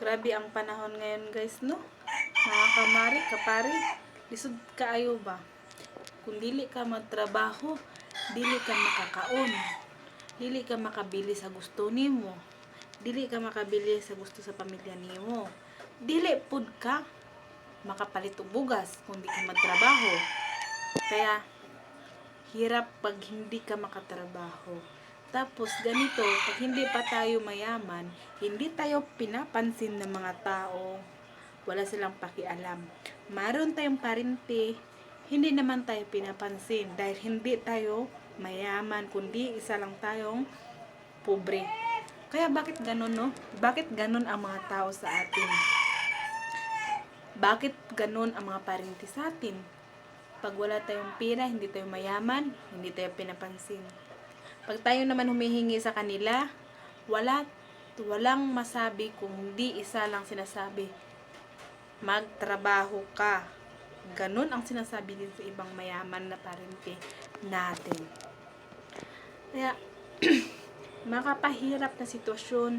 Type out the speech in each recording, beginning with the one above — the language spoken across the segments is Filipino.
Grabe ang panahon ngayon guys, no? Mga kamari, kapari, lisod kaayo ba? Kung dili ka magtrabaho, dili ka makakaon. Dili ka makabili sa gusto nimo. Dili ka makabili sa gusto sa pamilya nimo. Dili pud ka makapalit og bugas kung di ka magtrabaho. Kaya hirap pag hindi ka makatrabaho. Tapos ganito, pag hindi pa tayo mayaman, hindi tayo pinapansin ng mga tao. Wala silang pakialam. Maroon tayong parente, hindi naman tayo pinapansin dahil hindi tayo mayaman, kundi isa lang tayong pobre. Kaya bakit ganun, no? Bakit ganun ang mga tao sa atin? Bakit ganun ang mga parente sa atin? Pag wala tayong pera, hindi tayo mayaman, hindi tayo pinapansin. Pag tayo naman humihingi sa kanila, wala, walang masabi kung hindi isa lang sinasabi, magtrabaho ka. Ganun ang sinasabi din sa ibang mayaman na parente natin. Kaya, makapahirap na sitwasyon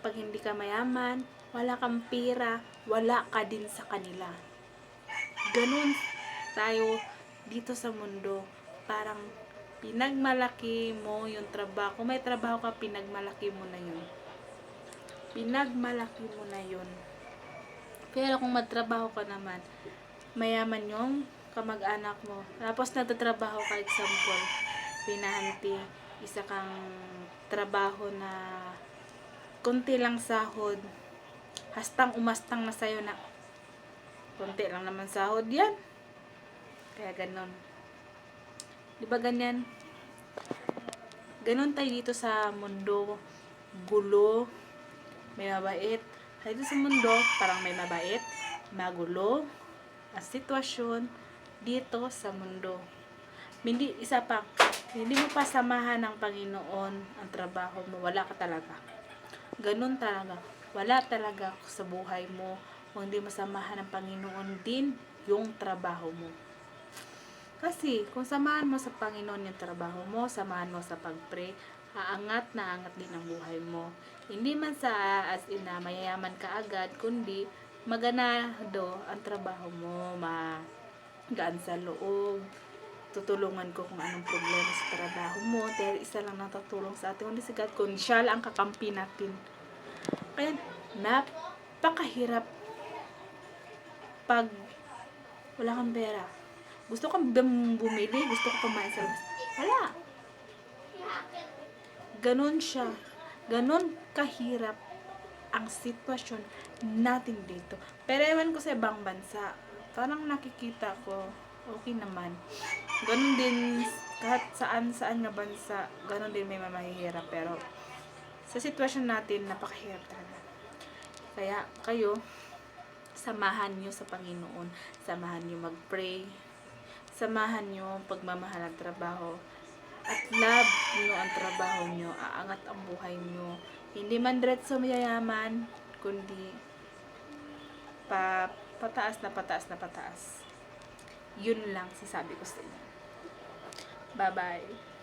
pag hindi ka mayaman, wala kang pera, wala ka din sa kanila. Ganun tayo dito sa mundo. Parang pinagmalaki mo yung trabaho. Kung may trabaho ka, pinagmalaki mo na yun. Pinagmalaki mo na yun. Pero kung magtrabaho ka naman, mayaman yung kamag-anak mo. Tapos natatrabaho ka, example, pinahanti, isa kang trabaho na konti lang sahod, hastang umastang na sa'yo na konti lang naman sahod yan. Kaya ganon. Di ba ganyan? Ganon tayo dito sa mundo. Gulo. May mabait. Dito sa mundo, parang may mabait, magulo, ang sitwasyon dito sa mundo. Hindi, isa pa, hindi mo pa samahan ng Panginoon ang trabaho mo. Wala ka talaga. Ganun talaga. Wala talaga sa buhay mo kung hindi mo samahan ng Panginoon din yung trabaho mo. Kasi, kung samahan mo sa Panginoon yung trabaho mo, samahan mo sa pag-pray, aangat na angat din ang buhay mo. Hindi man sa as in na mayayaman ka agad, kundi maganado ang trabaho mo, magaan sa loob, tutulungan ko kung anong problema sa trabaho mo, dahil isa lang natutulong sa atin, kundi si God, kundi siya ang kakampi natin. Kaya, napakahirap pag wala kang pera. Gusto kang bum- bumili, gusto ko kumain sa labas. Wala. Ganon siya. Ganon kahirap ang sitwasyon natin dito. Pero ewan ko sa ibang bansa, parang nakikita ko, okay naman. Ganon din, kahit saan saan nga bansa, ganon din may mamahihirap. Pero, sa sitwasyon natin, napakahirap talaga. Kaya, kayo, samahan nyo sa Panginoon. Samahan nyo mag-pray. Samahan nyo pagmamahal ng trabaho. At love nyo ang trabaho nyo. Aangat ang buhay nyo. Hindi man diretso mayayaman, kundi pa, pataas na pataas na pataas. Yun lang sasabi ko sa inyo. Bye-bye.